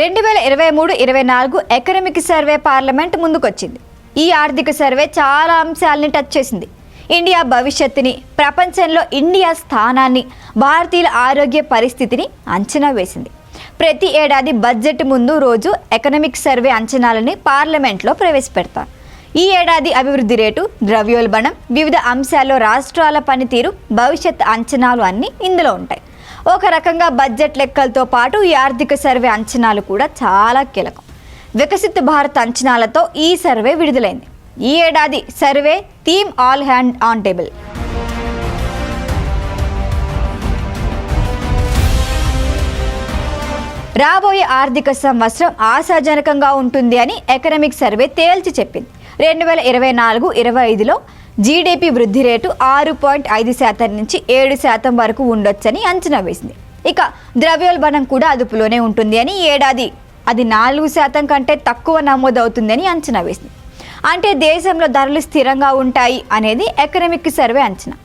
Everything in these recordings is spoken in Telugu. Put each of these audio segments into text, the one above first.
రెండు వేల ఇరవై మూడు ఇరవై నాలుగు ఎకనమిక్ సర్వే పార్లమెంట్ ముందుకొచ్చింది. ఈ ఆర్థిక సర్వే చాలా అంశాలని టచ్ చేసింది. ఇండియా భవిష్యత్తుని ప్రపంచంలో ఇండియా స్థానాన్ని భారతీయుల ఆరోగ్య పరిస్థితిని అంచనా వేసింది. ప్రతి ఏడాది బడ్జెట్ ముందు రోజు ఎకనమిక్ సర్వే అంచనాలని పార్లమెంట్లో ప్రవేశపెడతారు ఈ ఏడాది అభివృద్ధి రేటు ద్రవ్యోల్బణం వివిధ అంశాల్లో రాష్ట్రాల పనితీరు భవిష్యత్ అంచనాలు అన్నీ ఇందులో ఉంటాయి. ఒక రకంగా బడ్జెట్ లెక్కలతో పాటు ఈ ఆర్థిక సర్వే అంచనాలు కూడా చాలా కీలకం. వికసిత భారత్ అంచనాలతో ఈ సర్వే విడుదలైంది. ఈ ఏడాది survey theme all hand on table. రాబోయే ఆర్థిక సంవత్సరం ఆశాజనకంగా ఉంటుంది అని ఎకనమిక్ సర్వే తేల్చి చెప్పింది. రెండు వేల ఇరవై నాలుగు ఇరవై ఐదులో జీడిపి వృద్ధి రేటు ఆరు పాయింట్ ఐదు శాతం నుంచి ఏడు శాతం వరకు ఉండొచ్చని అంచనా వేసింది. ఇక ద్రవ్యోల్బణం కూడా అదుపులోనే ఉంటుంది అని ఏడాది అది నాలుగు శాతం కంటే తక్కువ నమోదవుతుందని అంచనా వేసింది. అంటే దేశంలో ధరలు స్థిరంగా ఉంటాయి అనేది ఎకనమిక్ సర్వే అంచనా.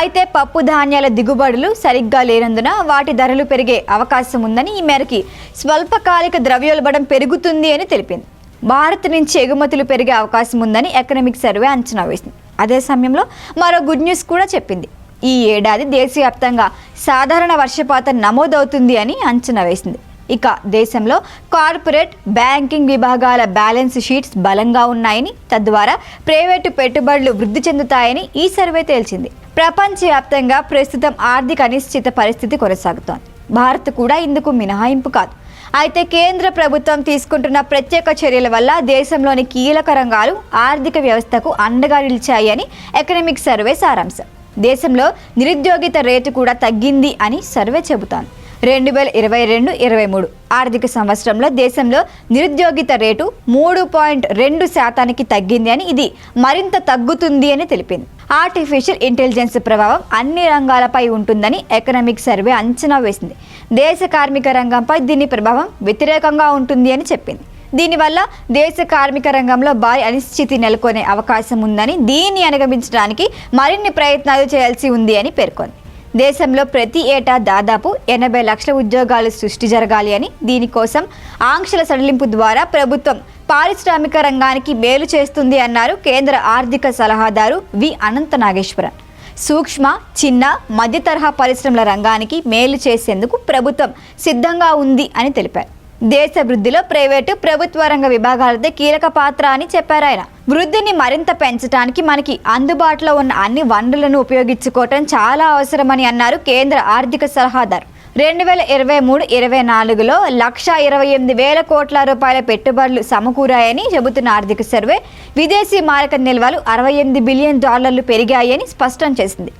అయితే పప్పు ధాన్యాల దిగుబడులు సరిగ్గా లేనందున వాటి ధరలు పెరిగే అవకాశం ఉందని ఈ మేరకి స్వల్పకాలిక ద్రవ్యోల్బణం పెరుగుతుంది అని తెలిపింది. భారత్ నుంచి ఎగుమతులు పెరిగే అవకాశం ఉందని ఎకనమిక్ సర్వే అంచనా వేసింది. అదే సమయంలో మరో గుడ్ న్యూస్ కూడా చెప్పింది. ఈ ఏడాది దేశవ్యాప్తంగా సాధారణ వర్షపాతం నమోదవుతుంది అని అంచనా వేసింది. ఇక దేశంలో కార్పొరేట్ బ్యాంకింగ్ విభాగాల బ్యాలెన్స్ షీట్స్ బలంగా ఉన్నాయని తద్వారా ప్రైవేటు పెట్టుబడులు వృద్ధి చెందుతాయని ఈ సర్వే తేల్చింది. ప్రపంచవ్యాప్తంగా ప్రస్తుతం ఆర్థిక అనిశ్చిత పరిస్థితి కొనసాగుతోంది. భారత్ కూడా ఇందుకు మినహాయింపు కాదు. అయితే కేంద్ర ప్రభుత్వం తీసుకుంటున్న ప్రత్యేక చర్యల వల్ల దేశంలోని కీలక రంగాలు ఆర్థిక వ్యవస్థకు అండగా నిలిచాయి అని ఎకనమిక్ సర్వే సారాంశం. దేశంలో నిరుద్యోగిత రేటు కూడా తగ్గింది అని సర్వే చెబుతోంది. రెండు వేల ఇరవై రెండు ఇరవై మూడు ఆర్థిక సంవత్సరంలో దేశంలో నిరుద్యోగిత రేటు మూడు పాయింట్ రెండు శాతానికి తగ్గింది అని ఇది మరింత తగ్గుతుంది అని తెలిపింది. ఆర్టిఫిషియల్ ఇంటెలిజెన్స్ ప్రభావం అన్ని రంగాలపై ఉంటుందని ఎకనామిక్ సర్వే అంచనా వేసింది. దేశ కార్మిక రంగంపై దీని ప్రభావం వ్యతిరేకంగా ఉంటుంది అని చెప్పింది. దీనివల్ల దేశ కార్మిక రంగంలో భారీ అనిశ్చితి నెలకొనే అవకాశం ఉందని దీన్ని అనుగమించడానికి మరిన్ని ప్రయత్నాలు చేయాల్సి ఉంది అని పేర్కొంది. దేశంలో ప్రతి ఏటా దాదాపు ఎనభై లక్షల ఉద్యోగాలు సృష్టి జరగాలి అని దీనికోసం ఆంక్షల సడలింపు ద్వారా ప్రభుత్వం పారిశ్రామిక రంగానికి మేలు చేస్తుంది అన్నారు కేంద్ర ఆర్థిక సలహాదారు వి అనంత నాగేశ్వరన్. సూక్ష్మ చిన్న మధ్య తరహా పరిశ్రమల రంగానికి మేలు చేసేందుకు ప్రభుత్వం సిద్ధంగా ఉంది అని తెలిపారు. దేశ వృద్ధిలో ప్రైవేటు ప్రభుత్వ రంగ విభాగాలదే కీలక పాత్ర అని చెప్పారు ఆయన. వృద్ధిని మరింత పెంచడానికి మనకి అందుబాటులో ఉన్న అన్ని వనరులను ఉపయోగించుకోవటం చాలా అవసరమని అన్నారు కేంద్ర ఆర్థిక సలహాదారు. రెండు వేల ఇరవై మూడు ఇరవై నాలుగులో లక్ష ఇరవై ఎనిమిది వేల కోట్ల రూపాయల పెట్టుబడులు సమకూరాయని చెబుతున్న ఆర్థిక సర్వే విదేశీ మారక నిల్వలు అరవై ఎనిమిది బిలియన్ డాలర్లు పెరిగాయని స్పష్టం చేసింది.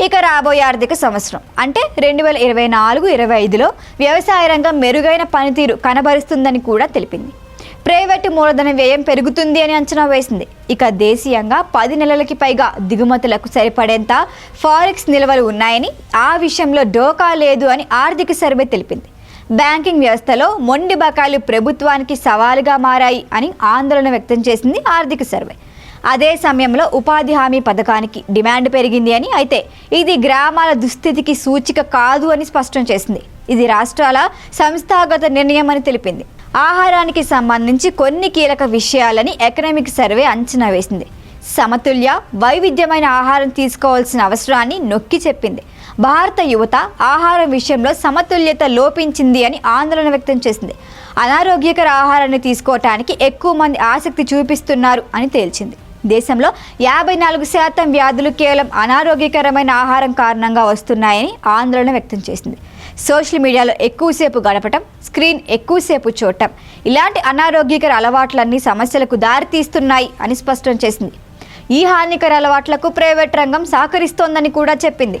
ఇక రాబోయే ఆర్థిక సంవత్సరం. అంటే రెండు వేల ఇరవై నాలుగు ఇరవై ఐదులో వ్యవసాయ రంగం మెరుగైన పనితీరు కనబరుస్తుందని కూడా తెలిపింది. ప్రైవేటు మూలధన వ్యయం పెరుగుతుంది అని అంచనా వేసింది. ఇక దేశీయంగా పది నెలలకి పైగా దిగుమతులకు సరిపడేంత ఫారెక్స్ నిల్వలు ఉన్నాయని ఆ విషయంలో డోకా లేదు అని ఆర్థిక సర్వే తెలిపింది. బ్యాంకింగ్ వ్యవస్థలో మొండి బకాయిలు ప్రభుత్వానికి సవాలుగా మారాయి అని ఆందోళన వ్యక్తం చేసింది ఆర్థిక సర్వే. అదే సమయంలో ఉపాధి హామీ పథకానికి డిమాండ్ పెరిగింది అని అయితే ఇది గ్రామాల దుస్థితికి సూచిక కాదు అని స్పష్టం చేసింది. ఇది రాష్ట్రాల సంస్థాగత నిర్ణయం అని తెలిపింది. ఆహారానికి సంబంధించి కొన్ని కీలక విషయాలని ఎకనామిక్ సర్వే అంచనా వేసింది. సమతుల్య వైవిధ్యమైన ఆహారం తీసుకోవాల్సిన అవసరాన్ని నొక్కి చెప్పింది. భారత యువత ఆహారం విషయంలో సమతుల్యత లోపించింది అని ఆందోళన వ్యక్తం చేసింది. అనారోగ్యకర ఆహారాన్ని తీసుకోవటానికి ఎక్కువ మంది ఆసక్తి చూపిస్తున్నారు అని తేల్చింది. దేశంలో యాభై నాలుగు శాతం వ్యాధులు కేవలం అనారోగ్యకరమైన ఆహారం కారణంగా వస్తున్నాయని ఆందోళన వ్యక్తం చేసింది. సోషల్ మీడియాలో ఎక్కువసేపు గడపటం స్క్రీన్ ఎక్కువసేపు చూడటం ఇలాంటి అనారోగ్యకర అలవాట్లన్నీ సమస్యలకు దారితీస్తున్నాయి అని స్పష్టం చేసింది. ఈ హానికర అలవాట్లకు ప్రైవేట్ రంగం సహకరిస్తోందని కూడా చెప్పింది.